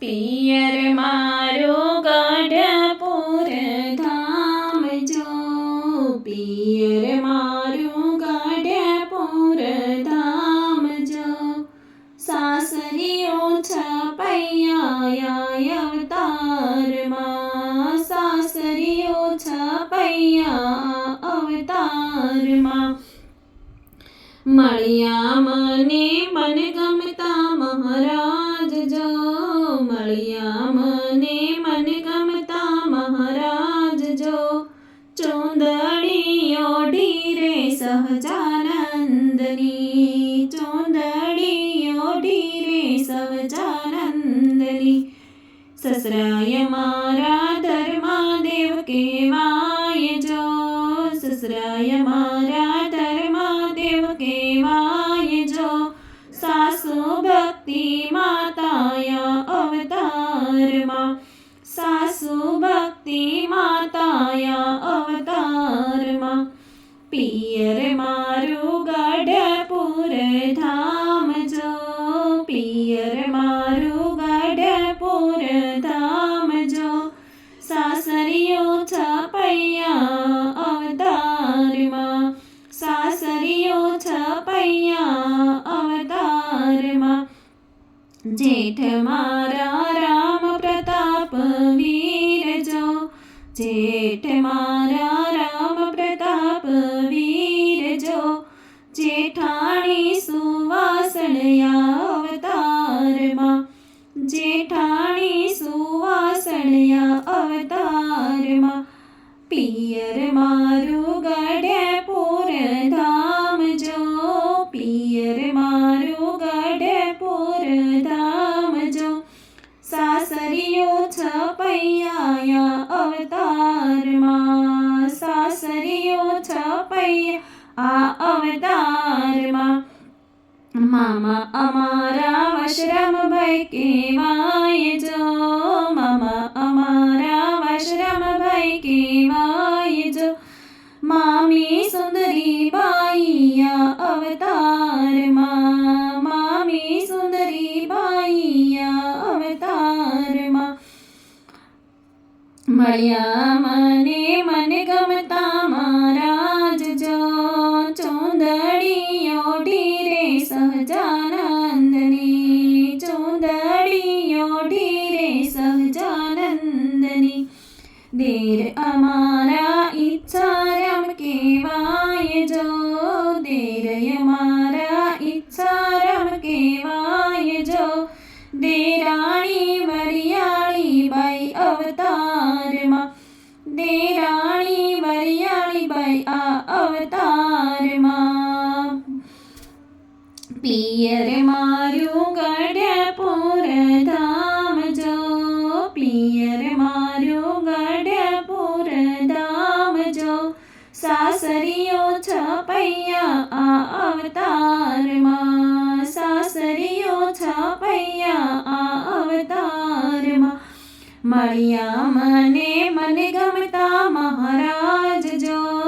પિયર મારું ગઢપુર ધામ જો. પિયર મારું ગઢપુર ધામ જો. સાસરીઓ છપૈયા અવતારમાં. સાસરીઓ છપૈયા અવતારમાં. મળ્યા મને મન ગમતા ચોંદડી ઓઢી રે સહજાનંદની ચોંદડી ઓઢી રે સહજાનંદની સસરાય મારા ધર્માદેવ કેવાય જો સસરાય મારા ધર્માદેવ કેવાય જો સાસુ ભક્તિ માતાયા પિયર મારું ગઢપુર ધામ જો. સાસરીઓ છપૈયા અવતારમાં. સાસરીઓ છપૈયા અવતારમાં. જેઠ મારા રામ પ્રતાપ વીર જો જેઠ મારા આ અવતારમાં મામા અમારા વશરામ ભાઈ કેવાય જો મામા અમારા વશરામ ભાઈ કેવાય જો મામી સુંદરી બાઈયા અવતારમાં મામી સુંદરી બાઈયા અવતારમાં મળ્યા મને મને ગમતા દેર અમારા ઈચ્છારમ કેવાય જો દેરય મારા ઈચ્છારમ કેવાય જો દેરાણી વરિયાળી બાઈ અવતારમાં દેરાણી વરિયાળી બાઈ આ અવતારમાં પિયર મારું ગઢપુર ધામ જો પિયર સાસરીઓ છપૈયા આ અવતારમાં. સાસરીઓ છપૈયા આ અવતારમાં. મળ્યા મને મને ગમતા મહારાજ જો.